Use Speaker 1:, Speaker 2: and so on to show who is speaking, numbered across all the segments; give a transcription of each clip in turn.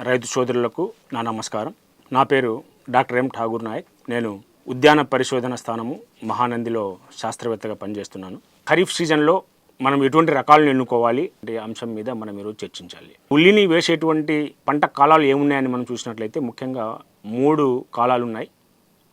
Speaker 1: రైతు సోదరులకు నా నమస్కారం. నా పేరు డాక్టర్ ఎం ఠాగూర్ నాయక్. నేను ఉద్యాన పరిశోధన స్థానము మహానందిలో శాస్త్రవేత్తగా పనిచేస్తున్నాను. ఖరీఫ్ సీజన్లో మనం ఎటువంటి రకాలను ఎన్నుకోవాలి అంటే అంశం మీద మనం ఈరోజు చర్చించాలి. ఉల్లిని వేసేటువంటి పంట కాలాలు ఏమున్నాయని మనం చూసినట్లయితే ముఖ్యంగా మూడు కాలాలు ఉన్నాయి.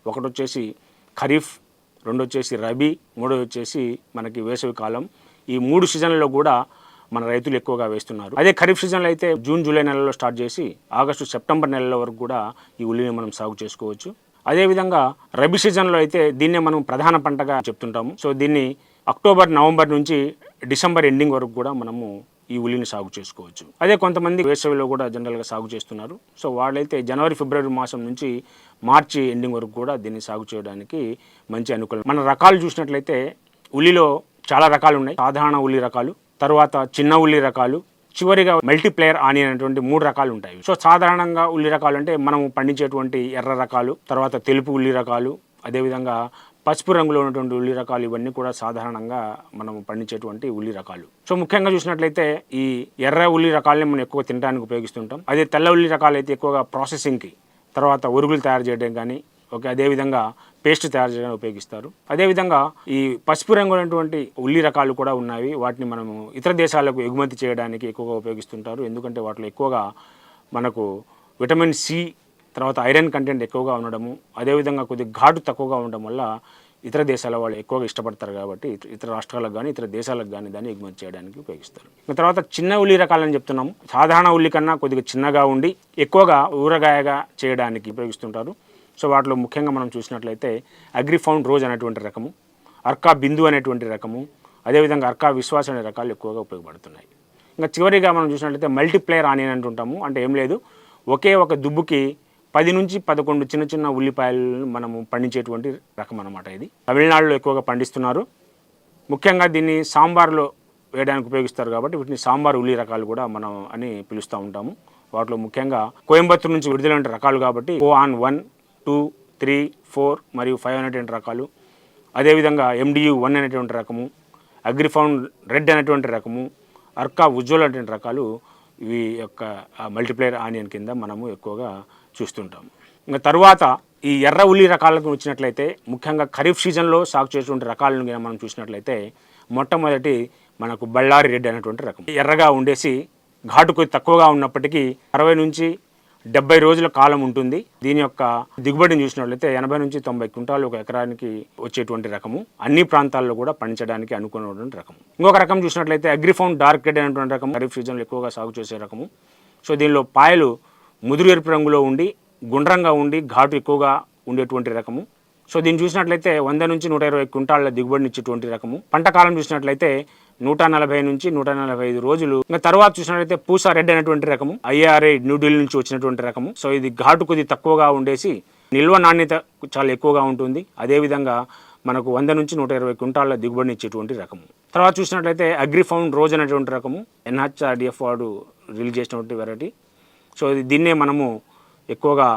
Speaker 1: ఒకటి వచ్చేసి ఖరీఫ్ రెండు వచ్చేసి రబీ మూడో వచ్చేసి మనకి వేసవి కాలం. ఈ మూడు సీజన్లలో కూడా మన రైతులు ఎక్కువగా వేస్తున్నారు. అదే ఖరీఫ్ సీజన్లో అయితే జూన్ జూలై నెలలో స్టార్ట్ చేసి ఆగస్టు సెప్టెంబర్ నెలల వరకు కూడా ఈ ఉల్లిని మనం సాగు చేసుకోవచ్చు. అదేవిధంగా రబీ సీజన్లో అయితే దీన్నే మనం ప్రధాన పంటగా చెప్తుంటాము. సో దీన్ని అక్టోబర్ నవంబర్ నుంచి డిసెంబర్ ఎండింగ్ వరకు కూడా మనము ఈ ఉల్లిని సాగు చేసుకోవచ్చు. అదే కొంతమంది వేసవిలో కూడా జనరల్గా సాగు చేస్తున్నారు. సో వాళ్ళైతే జనవరి ఫిబ్రవరి మాసం నుంచి మార్చి ఎండింగ్ వరకు కూడా దీన్ని సాగు చేయడానికి మంచి అనుకూలం. మన రకాలు చూసినట్లయితే ఉల్లిలో చాలా రకాలు ఉన్నాయి. సాధారణ ఉల్లి రకాలు తర్వాత చిన్న ఉల్లి రకాలు చివరిగా మల్టీప్లేయర్ ఆనియన్ అనేటువంటి మూడు రకాలు ఉంటాయి. సో సాధారణంగా ఉల్లి రకాలు అంటే మనము పండించేటువంటి ఎర్ర రకాలు తర్వాత తెలుపు ఉల్లి రకాలు అదేవిధంగా పసుపు రంగులో ఉన్నటువంటి ఉల్లి రకాలు ఇవన్నీ కూడా సాధారణంగా మనం పండించేటువంటి ఉల్లి రకాలు. సో ముఖ్యంగా చూసినట్లయితే ఈ ఎర్ర ఉల్లి రకాలని మనం ఎక్కువ తినడానికి ఉపయోగిస్తుంటాం. అదే తెల్ల ఉల్లి రకాలు అయితే ఎక్కువగా ప్రాసెసింగ్కి తర్వాత ఒరుగులు తయారు చేయడం కానీ ఓకే అదేవిధంగా పేస్ట్ తయారు చేయడానికి ఉపయోగిస్తారు. అదేవిధంగా ఈ పసుపు రంగులైనటువంటి ఉల్లి రకాలు కూడా ఉన్నాయి. వాటిని మనము ఇతర దేశాలకు ఎగుమతి చేయడానికి ఎక్కువగా ఉపయోగిస్తుంటారు. ఎందుకంటే వాటిలో ఎక్కువగా మనకు విటమిన్ సి తర్వాత ఐరన్ కంటెంట్ ఎక్కువగా ఉండడము అదేవిధంగా కొద్దిగా ఘాటు తక్కువగా ఉండడం వల్ల ఇతర దేశాల వాళ్ళు ఎక్కువగా ఇష్టపడతారు కాబట్టి ఇతర- ఇతర రాష్ట్రాలకు కానీ ఇతర దేశాలకు కానీ దాన్ని ఎగుమతి చేయడానికి ఉపయోగిస్తారు. ఇంకా తర్వాత చిన్న ఉల్లి రకాలని చెప్తున్నాము. సాధారణ ఉల్లి కన్నా కొద్దిగా చిన్నగా ఉండి ఎక్కువగా ఊరగాయగా చేయడానికి ఉపయోగిస్తుంటారు. సో వాటిలో ముఖ్యంగా మనం చూసినట్లయితే అగ్రిఫౌండ్ రోజ్ అనేటువంటి రకము అర్కా బిందు అనేటువంటి రకము అదేవిధంగా అర్కా విశ్వాస అనే రకాలు ఎక్కువగా ఉపయోగపడుతున్నాయి. ఇంకా చివరిగా మనం చూసినట్లయితే మల్టీప్లేయర్ ఆనియన్ అంటుంటాము అంటే ఏం లేదు. ఒకే ఒక దుబ్బుకి పది నుంచి పదకొండు చిన్న చిన్న ఉల్లిపాయలను మనము పండించేటువంటి రకం అనమాట ఇది. తమిళనాడులో ఎక్కువగా పండిస్తున్నారు. ముఖ్యంగా దీన్ని సాంబార్లో వేయడానికి ఉపయోగిస్తారు కాబట్టి వీటిని సాంబార్ ఉల్లి రకాలు కూడా మనం అని పిలుస్తూ ఉంటాము. వాటిలో ముఖ్యంగా కోయంబత్తూరు నుంచి విడుదలైన రకాలు కాబట్టి O N one two three four మరియు ఫైవ్ అనేటువంటి రకాలు. అదేవిధంగా ఎండియు వన్ అనేటువంటి రకము అగ్రిఫౌండ్ రెడ్ అనేటువంటి రకము అర్కా ఉజ్వల్ అనేటువంటి రకాలు ఇవి యొక్క మల్టీప్లేయర్ ఆనియన్ కింద మనము ఎక్కువగా చూస్తుంటాం ఇంకా తర్వాత ఈ ఎర్ర ఉల్లి రకాలకు వచ్చినట్లయితే ముఖ్యంగా ఖరీఫ్ సీజన్లో సాగు చేసేటువంటి రకాలను మనం చూసినట్లయితే మొట్టమొదటి మనకు బళ్ళారి రెడ్ అనేటువంటి రకం. ఎర్రగా ఉండేసి ఘాటు కొద్ది తక్కువగా ఉన్నప్పటికీ అరవై నుంచి డెబ్బై రోజుల కాలం ఉంటుంది. దీని యొక్క దిగుబడిని చూసినట్లయితే ఎనభై నుంచి తొంభై క్వింటాలు ఒక ఎకరానికి వచ్చేటువంటి రకము. అన్ని ప్రాంతాల్లో కూడా పండించడానికి అనుకున్నటువంటి రకం ఇంకొక రకం చూసినట్లయితే అగ్రిఫౌండ్ డార్క్ రెడ్ అనేటువంటి రకం ఖరీఫ్ సీజన్లో ఎక్కువగా సాగు చేసే రకము. సో దీనిలో పాయలు ముదురు ఎరుపు రంగులో ఉండి గుండ్రంగా ఉండి ఘాటు ఎక్కువగా ఉండేటువంటి రకము. సో దీన్ని చూసినట్లయితే వంద నుంచి నూట ఇరవై క్వింటాళ్ళ దిగుబడిని ఇచ్చేటువంటి రకము. పంట కాలం చూసినట్లయితే నూట నలభై నుంచి నూట నలభై ఐదు రోజులు. ఇంకా తర్వాత చూసినట్లయితే పూసా రెడ్ అనేటువంటి రకము ఐఆర్ఐ న్యూఢిల్లీ నుంచి వచ్చినటువంటి రకము. సో ఇది ఘాటు కొద్ది తక్కువగా ఉండేసి నిల్వ నాణ్యత చాలా ఎక్కువగా ఉంటుంది. అదేవిధంగా మనకు వంద నుంచి నూట ఇరవై క్వింటాళ్ళ దిగుబడిని ఇచ్చేటువంటి రకము. తర్వాత చూసినట్లయితే అగ్రిఫౌండ్ రోజ్ అనేటువంటి రకము ఎన్హెచ్ఆర్డిఎఫ్ వాడు రిలీజ్ చేసినటువంటి వెరైటీ. సో ఇది దీన్నే మనము ఎక్కువగా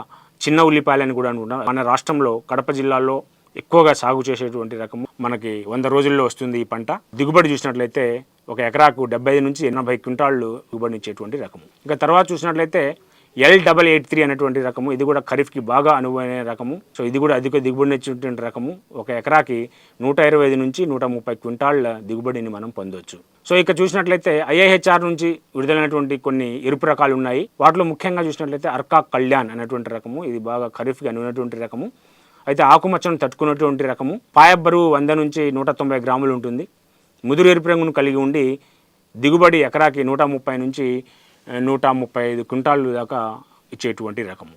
Speaker 1: చిన్న ఉల్లిపాయలని కూడా అనుకుంటాం. మన రాష్ట్రంలో కడప జిల్లాలో ఎక్కువగా సాగు చేసేటువంటి రకము మనకి వంద రోజుల్లో వస్తుంది ఈ పంట. దిగుబడి చూసినట్లయితే ఒక ఎకరాకు డెబ్బై ఐదు నుంచి ఎనభై క్వింటాళ్ళు దిగుబడి ఇచ్చేటువంటి రకము. ఇంకా తర్వాత చూసినట్లయితే ఎల్ డబల్ ఎయిట్ త్రీ అనేటువంటి రకము ఇది కూడా ఖరీఫ్కి బాగా అనువైన రకము. సో ఇది కూడా అధిక దిగుబడిని ఇచ్చేటువంటి రకము. ఒక ఎకరాకి నూట ఇరవై ఐదు నుంచి నూట ముప్పై క్వింటాళ్ళ దిగుబడిని మనం పొందవచ్చు సో ఇక్కడ చూసినట్లయితే ఐఐహెచ్ఆర్ నుంచి విడుదలైనటువంటి కొన్ని ఎరుపు రకాలు ఉన్నాయి వాటిలో ముఖ్యంగా చూసినట్లయితే అర్కా కళ్యాణ్ అనేటువంటి రకము ఇది బాగా ఖరీఫ్కి అనువైనటువంటి రకము. అయితే ఆకుమచ్చను తట్టుకున్నటువంటి రకము. పాయ బరువు వంద నుంచి నూట తొంభై గ్రాములు ఉంటుంది. ముదురు ఎరుపు రంగును కలిగి ఉండి దిగుబడి ఎకరాకి నూట ముప్పై నుంచి నూట ముప్పై ఐదు క్వింటాళ్ళు దాకా ఇచ్చేటువంటి రకము.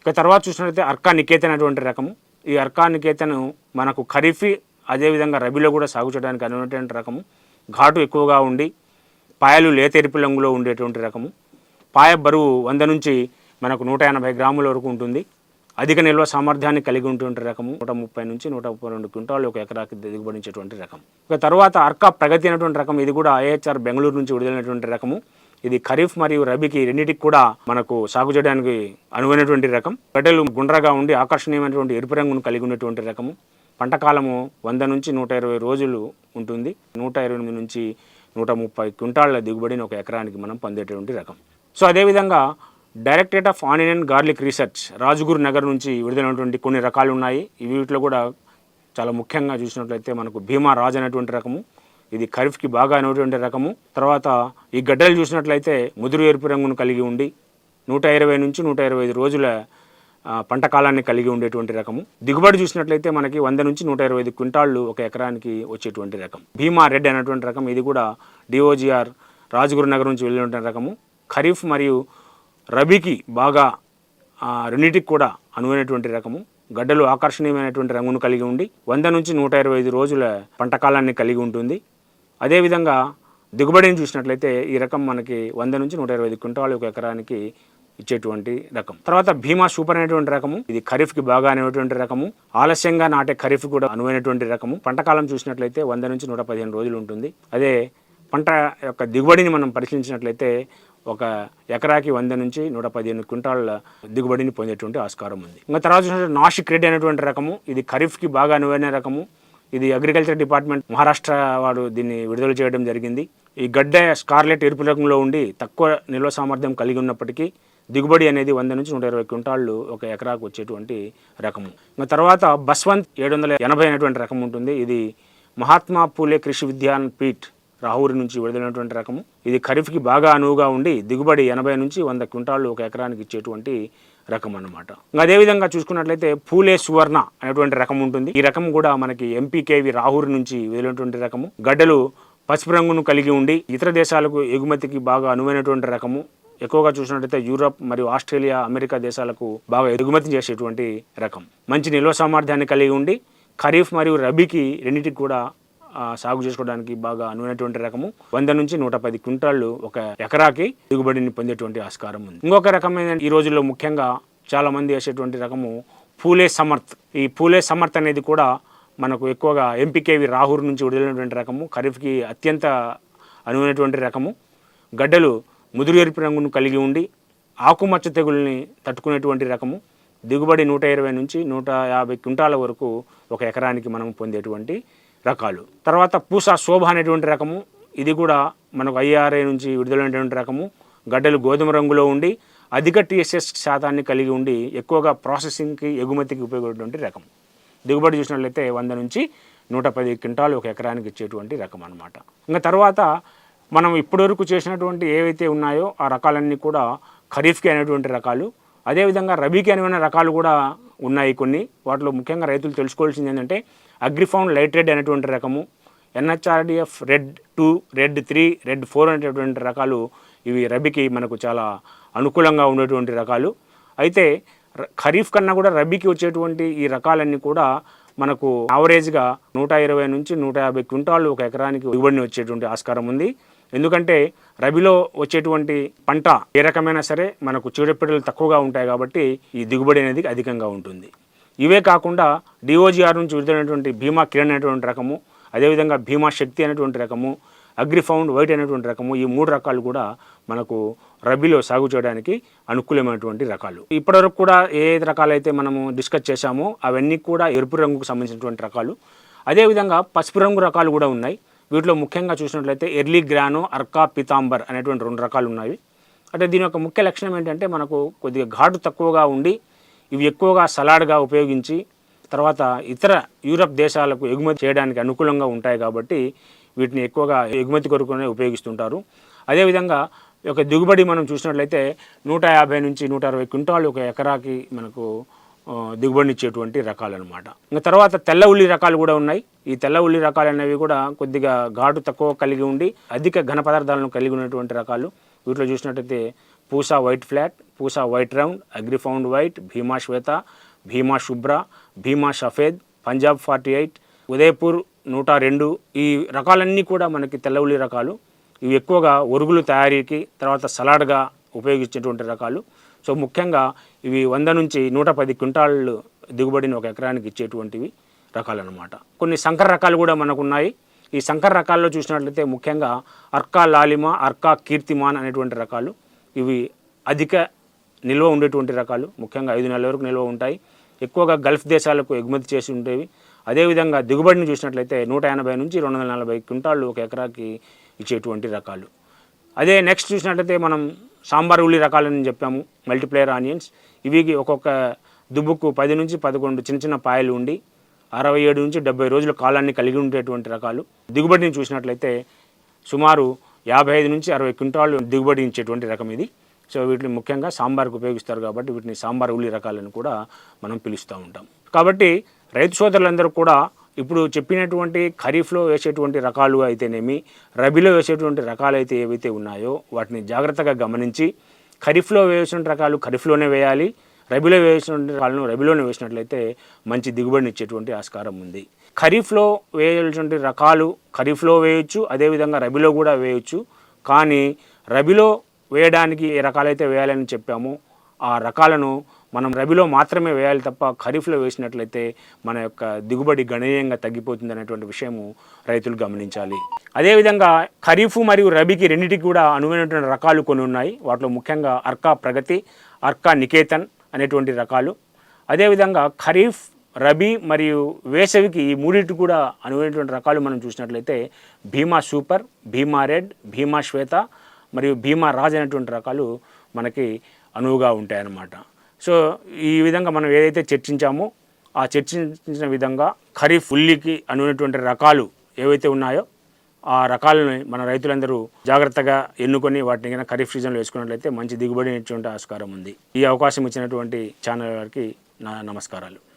Speaker 1: ఇక తర్వాత చూసినట్లయితే అర్కా నికేతన్ అనేటువంటి రకము. ఈ అర్కా నికేతను మనకు ఖరీఫీ అదేవిధంగా రబీలో కూడా సాగు చేయడానికి అనువైనటువంటి రకము. ఘాటు ఎక్కువగా ఉండి పాయలు లేత ఎరుపు రంగులో ఉండేటువంటి రకము. పాయ బరువు వంద నుంచి మనకు నూట ఎనభై గ్రాముల వరకు ఉంటుంది. అధిక నిల్వ సామర్థ్యాన్ని కలిగి ఉంటుంటే రకము నూట ముప్పై నుంచి నూట ముప్పై రెండు క్వింటాలు ఒక ఎకరాకి దిగుబడించేటువంటి రకం. ఇక తర్వాత అర్కా ప్రగతి అనేటువంటి రకం ఇది కూడా ఐహెచ్ఆర్ బెంగళూరు నుంచి విడుదలైనటువంటి రకము. ఇది ఖరీఫ్ మరియు రబీకి రెండింటికి కూడా మనకు సాగు చేయడానికి అనువైనటువంటి రకం. గడ్డలు గుండ్రగా ఉండి ఆకర్షణీయమైనటువంటి ఎరుపు రంగును కలిగి ఉన్నటువంటి రకము. పంట కాలము వంద నుంచి నూట ఇరవై రోజులు ఉంటుంది. నూట ఇరవై ఎనిమిది నుంచి నూట ముప్పై క్వింటాళ్ళ దిగుబడిని ఒక ఎకరానికి మనం పొందేటువంటి రకం. సో అదేవిధంగా directorate of onion and garlic research Rajguru Nagar నుంచి విడుదలైనటువంటి కొన్ని రకాలు ఉన్నాయి. వీటిలో కూడా చాలా ముఖ్యంగా చూసినట్లయితే మనకు భీమా రాజ్ అనేటువంటి రకము ఇది ఖరీఫ్కి బాగా అనేటువంటి రకము. తర్వాత ఈ గడ్డలు చూసినట్లయితే ముదురు ఎరుపు రంగును కలిగి ఉండి నూట ఇరవై నుంచి నూట ఇరవై ఐదు రోజుల పంట కాలాన్ని కలిగి ఉండేటువంటి రకము. దిగుబడి చూసినట్లయితే మనకి వంద నుంచి నూట ఇరవై ఐదు క్వింటాళ్ళు ఒక ఎకరానికి వచ్చేటువంటి రకం. భీమా రెడ్ అనేటువంటి రకం ఇది కూడా డిఓజిఆర్ రాజగురు నగర్ నుంచి వెళ్ళినటువంటి రకము. ఖరీఫ్ మరియు రబీకి బాగా రెండింటికి కూడా అనువైనటువంటి రకము. గడ్డలు ఆకర్షణీయమైనటువంటి రంగును కలిగి ఉండి వంద నుంచి నూట ఇరవై ఐదు రోజుల పంట కాలాన్ని కలిగి ఉంటుంది. అదేవిధంగా దిగుబడిని చూసినట్లయితే ఈ రకం మనకి వంద నుంచి నూట ఇరవై ఐదు క్వింటాలు ఒక ఎకరానికి ఇచ్చేటువంటి రకం. తర్వాత భీమా సూపర్ అనేటువంటి రకము. ఇది ఖరీఫ్కి బాగా అనేటువంటి రకము. ఆలస్యంగా నాటే ఖరీఫ్ కూడా అనువైనటువంటి రకము. పంటకాలం చూసినట్లయితే వంద నుంచి నూట పదిహేను రోజులు ఉంటుంది. అదే పంట యొక్క దిగుబడిని మనం పరిశీలించినట్లయితే ఒక ఎకరాకి వంద నుంచి నూట పదిహేను క్వింటాళ్ళ దిగుబడిని పొందేటువంటి ఆస్కారం ఉంది. ఇంకా తర్వాత చూసినట్టు నాషిక్ రెడ్డి అనేటువంటి రకము ఇది ఖరీఫ్కి బాగా అనువైన రకము. ఇది అగ్రికల్చర్ డిపార్ట్మెంట్ మహారాష్ట్ర వాడు దీన్ని విడుదల చేయడం జరిగింది. ఈ గడ్డ స్కార్లెట్ ఎరుపు రకంలో ఉండి తక్కువ నిల్వ సామర్థ్యం కలిగి ఉన్నప్పటికీ దిగుబడి అనేది వంద నుంచి నూట ఇరవై క్వింటాళ్ళు ఒక ఎకరాకు వచ్చేటువంటి రకము. ఇంకా తర్వాత బస్వంత్ ఏడు వందల ఎనభై అనేటువంటి రకం ఉంటుంది. ఇది మహాత్మా పూలే కృషి విద్యాన్ పీఠ్ రాహూరి నుంచి విడుదలైనటువంటి రకము. ఇది ఖరీఫ్కి బాగా అనువుగా ఉండి దిగుబడి ఎనభై నుంచి వంద క్వింటాళ్ళు ఒక ఎకరానికి ఇచ్చేటువంటి రకం అన్నమాట ఇంకా అదేవిధంగా చూసుకున్నట్లయితే పూలే సువర్ణ అనేటువంటి రకం ఉంటుంది. ఈ రకం కూడా మనకి ఎంపీకేవి రాహూరి నుంచి విడుదలైనటువంటి రకము. గడ్డలు పసుపు రంగును కలిగి ఉండి ఇతర దేశాలకు ఎగుమతికి బాగా అనువైనటువంటి రకము. ఎక్కువగా చూసినట్లయితే యూరప్ మరియు ఆస్ట్రేలియా అమెరికా దేశాలకు బాగా ఎగుమతి చేసేటువంటి రకం. మంచి నిల్వ సామర్థ్యాన్ని కలిగి ఉండి ఖరీఫ్ మరియు రబీకి రెండింటికి కూడా సాగు చేసుకోవడానికి బాగా అనువైనటువంటి రకము. వంద నుంచి నూట పది క్వింటాళ్ళు ఒక ఎకరాకి దిగుబడిని పొందేటువంటి ఆస్కారం ఉంది. ఇంకొక రకమైన ఈ రోజుల్లో ముఖ్యంగా చాలా మంది వేసేటువంటి రకము పూలే సమర్థ్. ఈ పూలే సమర్థ్ అనేది కూడా మనకు ఎక్కువగా ఎంపీకేవి రాహుర్ నుంచి విడుదలైనటువంటి రకము ఖరీఫ్కి అత్యంత అనువైనటువంటి రకము. గడ్డలు ముదురు ఎరుపు రంగును కలిగి ఉండి ఆకుమచ్చ తెగుల్ని తట్టుకునేటువంటి రకము. దిగుబడి నూట ఇరవై నుంచి నూట యాభై క్వింటాల వరకు ఒక ఎకరానికి మనం పొందేటువంటి రకాలు. తర్వాత పూసా శోభ అనేటువంటి రకము ఇది కూడా మనకు ఐఆర్ఐ నుంచి విడుదలైనటువంటి రకము. గడ్డలు గోధుమ రంగులో ఉండి అధిక టీఎస్ఎస్ శాతాన్ని కలిగి ఉండి ఎక్కువగా ప్రాసెసింగ్కి ఎగుమతికి ఉపయోగపడేటువంటి రకం దిగుబడి చూసినట్లయితే వంద నుంచి నూట పది క్వింటాలు ఒక ఎకరానికి ఇచ్చేటువంటి రకం అనమాట ఇంకా తర్వాత మనం ఇప్పటివరకు చేసినటువంటి ఏవైతే ఉన్నాయో ఆ రకాలన్నీ కూడా ఖరీఫ్కి అనేటువంటి రకాలు. అదేవిధంగా రబీకి అనేమైన రకాలు కూడా ఉన్నాయి కొన్ని. వాటిలో ముఖ్యంగా రైతులు తెలుసుకోవాల్సింది ఏంటంటే అగ్రిఫౌండ్ లైట్ రెడ్ అనేటువంటి రకము NHRDF red two red three red four అనేటటువంటి రకాలు ఇవి రబీకి మనకు చాలా అనుకూలంగా ఉండేటువంటి రకాలు. అయితే ఖరీఫ్ కన్నా కూడా రబీకి వచ్చేటువంటి ఈ రకాలన్నీ కూడా మనకు యావరేజ్గా నూట ఇరవై నుంచి నూట యాభై క్వింటాలు ఒక ఎకరానికి దిగుబడిని వచ్చేటువంటి ఆస్కారం ఉంది. ఎందుకంటే రబీలో వచ్చేటువంటి పంట ఏ రకమైనా సరే మనకు చీడపీడలు తక్కువగా ఉంటాయి కాబట్టి ఈ దిగుబడి అనేది అధికంగా ఉంటుంది. ఇవే కాకుండా డిఓజీఆర్ నుంచి విడుదలైనటువంటి భీమా కిరణ్ అనేటువంటి రకము అదేవిధంగా భీమా శక్తి అనేటువంటి రకము అగ్రిఫౌండ్ వైట్ అనేటువంటి రకము ఈ మూడు రకాలు కూడా మనకు రబీలో సాగు చేయడానికి అనుకూలమైనటువంటి రకాలు. ఇప్పటివరకు కూడా ఏ ఏ రకాలైతే మనము డిస్కస్ చేశామో అవన్నీ కూడా ఎరుపు రంగుకు సంబంధించినటువంటి రకాలు. అదేవిధంగా పసుపు రంగు రకాలు కూడా ఉన్నాయి. వీటిలో ముఖ్యంగా చూసినట్లయితే ఎర్లీ గ్రానో అర్కా పితాంబర్ అనేటువంటి రెండు రకాలు ఉన్నాయి. అంటే దీని యొక్క ముఖ్య లక్షణం ఏంటంటే మనకు కొద్దిగా ఘాటు తక్కువగా ఉండి ఇవి ఎక్కువగా సలాడ్గా ఉపయోగించి తర్వాత ఇతర యూరప్ దేశాలకు ఎగుమతి చేయడానికి అనుకూలంగా ఉంటాయి కాబట్టి వీటిని ఎక్కువగా ఎగుమతి కొరకునే ఉపయోగిస్తుంటారు. అదేవిధంగా ఒక యొక్క దిగుబడి మనం చూసినట్లయితే నూట యాభై నుంచి నూట అరవై క్వింటాలు ఒక ఎకరాకి మనకు దిగుబడినిచ్చేటువంటి రకాలు అనమాట ఇంకా తర్వాత తెల్ల ఉల్లి రకాలు కూడా ఉన్నాయి. ఈ తెల్ల ఉల్లి రకాలు అనేవి కూడా కొద్దిగా ఘాటు తక్కువ కలిగి ఉండి అధిక ఘన పదార్థాలను కలిగి ఉన్నటువంటి రకాలు. వీటిలో చూసినట్టయితే Pusa white flat Pusa white round Agrifound white Bhima Shweta Bhima Shubhra Bhima Safed Punjab forty eight Udaipur నూట రెండు. ఈ రకాలన్నీ కూడా మనకి తెల్ల రకాలు. ఇవి ఎక్కువగా ఒరుగులు తయారీకి తర్వాత సలాడ్గా ఉపయోగించేటువంటి రకాలు. సో ముఖ్యంగా ఇవి వంద నుంచి నూట పది క్వింటాళ్ళు దిగుబడిని ఒక ఎకరానికి ఇచ్చేటువంటివి రకాలన్నమాట. కొన్ని సంకర రకాలు కూడా మనకు ఉన్నాయి ఈ సంకర రకాల్లో చూసినట్లయితే ముఖ్యంగా అర్కా లాలిమా అర్కా కీర్తిమాన్ అనేటువంటి రకాలు. ఇవి అధిక నిల్వ ఉండేటువంటి రకాలు. ముఖ్యంగా ఐదు నెలల వరకు నిల్వ ఉంటాయి. ఎక్కువగా గల్ఫ్ దేశాలకు ఎగుమతి చేసి ఉండేవి. అదేవిధంగా దిగుబడిని చూసినట్లయితే నూట ఎనభై నుంచి రెండు వందల నలభై క్వింటాళ్ళు ఒక ఎకరాకి ఇచ్చేటువంటి రకాలు. అదే నెక్స్ట్ చూసినట్లయితే మనం సాంబార్ ఉల్లి రకాలని చెప్పాము. Multiplier onions. ఇవి ఒక్కొక్క దుబ్బుకు పది నుంచి పదకొండు చిన్న చిన్న పాయలు ఉండి అరవై ఏడు నుంచి డెబ్బై రోజుల కాలాన్ని కలిగి ఉండేటువంటి రకాలు. దిగుబడిని చూసినట్లయితే సుమారు యాభై ఐదు నుంచి అరవై క్వింటాళ్ళు దిగుబడి ఇచ్చేటువంటి రకం ఇది. సో వీటిని ముఖ్యంగా సాంబార్కు ఉపయోగిస్తారు కాబట్టి వీటిని సాంబార్ ఉల్లి రకాలను కూడా మనం పిలుస్తూ ఉంటాం. కాబట్టి రైతు సోదరులందరూ కూడా ఇప్పుడు చెప్పినటువంటి ఖరీఫ్లో వేసేటువంటి రకాలు అయితేనేమి రబీలో వేసేటువంటి రకాలు అయితే ఏవైతే ఉన్నాయో వాటిని జాగ్రత్తగా గమనించి ఖరీఫ్లో వేసిన రకాలు ఖరీఫ్లోనే వేయాలి రబీలో వేసిన రకాలను రబీలోనే వేసినట్లయితే మంచి దిగుబడిని ఇచ్చేటువంటి ఆస్కారం ఉంది. ఖరీఫ్లో వేయాల్సిన రకాలు ఖరీఫ్లో వేయొచ్చు అదేవిధంగా రబీలో కూడా వేయొచ్చు. కానీ రబీలో వేయడానికి ఏ రకాలైతే వేయాలని చెప్పామో ఆ రకాలను మనం రబీలో మాత్రమే వేయాలి తప్ప ఖరీఫ్లో వేసినట్లయితే మన యొక్క దిగుబడి గణనీయంగా తగ్గిపోతుంది అనేటువంటి విషయము రైతులు గమనించాలి. అదేవిధంగా ఖరీఫ్ మరియు రబీకి రెండింటికి కూడా అనువైనటువంటి రకాలు కొన్ని ఉన్నాయి. వాటిలో ముఖ్యంగా అర్కా ప్రగతి అర్కా నికేతన్ అనేటువంటి రకాలు. అదేవిధంగా ఖరీఫ్ రబీ మరియు వేసవికి ఈ మూడింటి కూడా అనువైనటువంటి రకాలు మనం చూసినట్లయితే భీమా సూపర్ భీమా రెడ్ భీమా శ్వేత మరియు భీమా రాజ్ అనేటువంటి రకాలు మనకి అనువుగా ఉంటాయన్నమాట. సో ఈ విధంగా మనం ఏదైతే చర్చించామో ఆ చర్చించిన విధంగా ఖరీఫ్ ఉల్లికి అనువైనటువంటి రకాలు ఏవైతే ఉన్నాయో ఆ రకాలని మన రైతులందరూ జాగ్రత్తగా ఎన్నుకొని వాటిని ఖరీఫ్ సీజన్లో వేసుకున్నట్లయితే మంచి దిగుబడి ఇచ్చేటువంటి ఆస్కారం ఉంది. ఈ అవకాశం ఇచ్చినటువంటి ఛానల్ వారికి నా నమస్కారాలు.